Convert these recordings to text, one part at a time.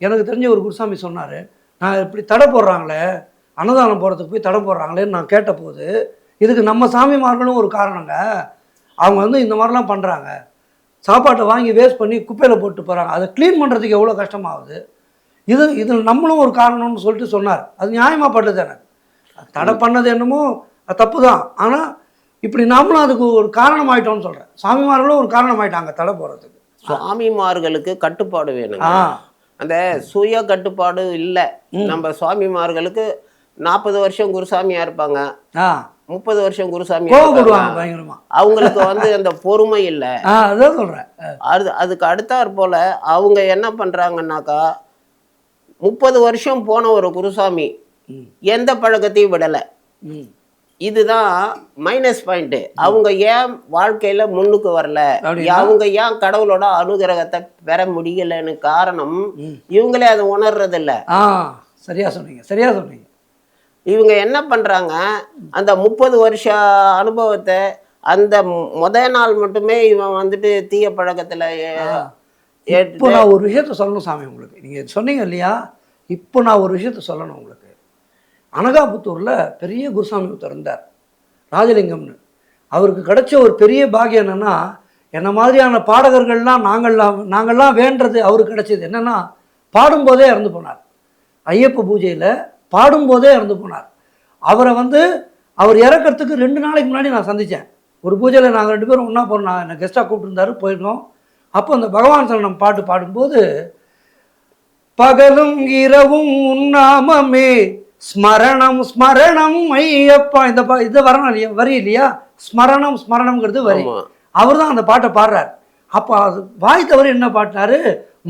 எனக்கு தெரிஞ்ச ஒரு குருசாமி சொன்னார் நான் இப்படி தடை போடுறாங்களே அன்னதானம் போகிறதுக்கு போய் தடை போடுறாங்களேன்னு நான் கேட்டபோது இதுக்கு நம்ம சாமிமார்களும் ஒரு காரணங்க. அவங்க வந்து இந்த மாதிரிலாம் பண்ணுறாங்க சாப்பாட்டை வாங்கி வேஸ்ட் பண்ணி குப்பையில் போட்டு போகிறாங்க அதை க்ளீன் பண்ணுறதுக்கு எவ்வளோ கஷ்டமாகுது? இது இதில் நம்மளும் ஒரு காரணம்னு சொல்லிட்டு சொன்னார். அது நியாயமாக பட்டது எனக்கு. தடை பண்ணது என்னமோ அது தப்பு தான் ஆனால் இப்படி நாமளும் அதுக்கு ஒரு காரணமாயிட்டோம்னு சொல்கிறேன் சாமிமார்களும் ஒரு காரணமாயிட்டாங்க தடை போடுறதுக்கு. சுவாமிமார்களுக்கு கட்டுப்பாடு ஆ. அந்த சுய கட்டுப்பாடு இல்லை. நம்ம சுவாமிமார்களுக்கு நாற்பது வருஷம் குருசாமியா இருப்பாங்க. முப்பது வருஷம் குருசாமி அவங்களுக்கு வந்து அந்த பொறுமை இல்லை. அதான் சொல்கிறேன் அது அதுக்கு அடுத்தாற் போல அவங்க என்ன பண்றாங்கன்னாக்கா முப்பது வருஷம் போன ஒரு குருசாமி எந்த பழக்கத்தையும் விடலை. இதுதான் மைனஸ் பாயிண்ட் அவங்க ஏன் வாழ்க்கையில முன்னுக்கு வரல? அவங்க ஏன் கடவுளோட அனுகிரகத்தை பெற முடியலன்னு காரணம். இவங்களே அதை உணர்றது இல்ல ஆ சரியா சொன்னீங்க சரியா சொன்னீங்க. இவங்க என்ன பண்றாங்க? அந்த முப்பது வருஷ அனுபவத்தை அந்த முத நாள் மட்டுமே இவன் வந்துட்டு தீய பழக்கத்துல இப்போ நான் ஒரு விஷயத்த சொல்லணும் சாமி உங்களுக்கு. நீங்கள் சொன்னீங்க இல்லையா? இப்போ நான் ஒரு விஷயத்த சொல்லணும் உங்களுக்கு. அனகாபுத்தூரில் பெரிய குருசாமி ஒருத்தர் இருந்தார் ராஜலிங்கம்னு. அவருக்கு கிடைச்ச ஒரு பெரிய பாகியம் என்னென்னா என்ன மாதிரியான பாடகர்கள்லாம் நாங்கள்லாம் நாங்கள்லாம் வேண்டது அவருக்கு கிடைச்சது என்னென்னா பாடும்போதே இறந்து போனார். ஐயப்ப பூஜையில் பாடும்போதே இறந்து போனார். அவரை வந்து அவர் இறக்கறதுக்கு ரெண்டு நாளைக்கு முன்னாடி நான் சந்தித்தேன் ஒரு பூஜையில் நாங்கள் ரெண்டு பேரும் ஒன்றா போனோம் நான் என்னை கெஸ்ட்டாக கூப்பிட்டுருந்தாரு போயிருந்தோம். அப்போ அந்த பகவான் சரணம் பாட்டு பாடும்போது பகலும் இரவும் உண்ணாமமே ஸ்மரணம் ஸ்மரணம் ஐயப்பா. இந்த பா இது வரணும் இல்லையா? வரி இல்லையா? ஸ்மரணம் ஸ்மரணம்ங்கிறது வரி. அவர் தான் அந்த பாட்டை பாடுறார். அப்போ அது வாய் தவறு என்ன பாடினாரு?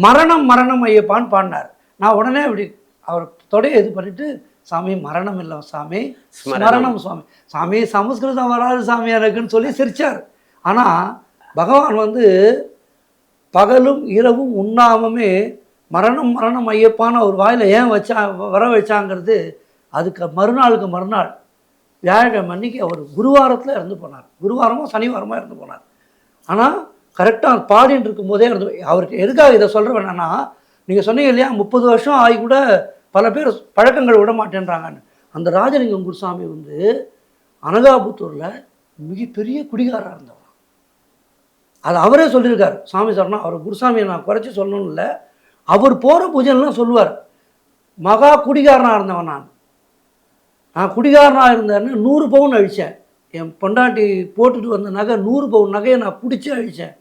மரணம் மரணம் ஐயப்பான்னு பாடினார். நான் உடனே இப்படி அவர் தொடையை இது பண்ணிட்டு சாமி மரணம் இல்லை சாமி. ஸ்மரணம். சுவாமி. சாமி சமஸ்கிருதம் வராது சாமி எனக்குன்னு சொல்லி சிரிச்சார். ஆனால் பகவான் வந்து பகலும் இரவும் உண்ணாமமே மரணம் மரணம் ஐயப்பான்னு அவர் வாயில் ஏன் வச்சா வர வச்சாங்கிறது அதுக்கு மறுநாளுக்கு மறுநாள் வியாழக்கிழமை அன்னைக்கு அவர் குருவாரத்தில் இறந்து போனார். குருவாரமோ சனிவாரமோ இறந்து போனார். ஆனால் கரெக்டாக பாடின்னு இருக்கும்போதே இறந்து அவருக்கு எதுக்காக இதை சொல்கிற வேணான்னா நீங்கள் சொன்னீங்க இல்லையா முப்பது வருஷம் ஆகி கூட பல பேர் பழக்கங்கள் விட மாட்டேன்றாங்கன்னு. அந்த ராஜலிங்கம் குருசாமி வந்து அனகாபுத்தூரில் மிகப்பெரிய குடிகாரராக இருந்தவர். அது அவரே சொல்லியிருக்காரு. சாமி சரணம் அவர் குருசாமியை நான் குறைச்சி சொல்லணும்னு இல்லை. அவர் போகிற பூஜைலாம் சொல்லுவார் மகா குடிகாரனாக இருந்தவன் நான். நான் குடிகாரனாக இருந்தேன்னு நூறு பவுன் அழித்தேன் என் பொண்டாட்டி போட்டுட்டு வந்த நகை நூறு பவுன் நகையை நான் பிடிச்சி அழித்தேன்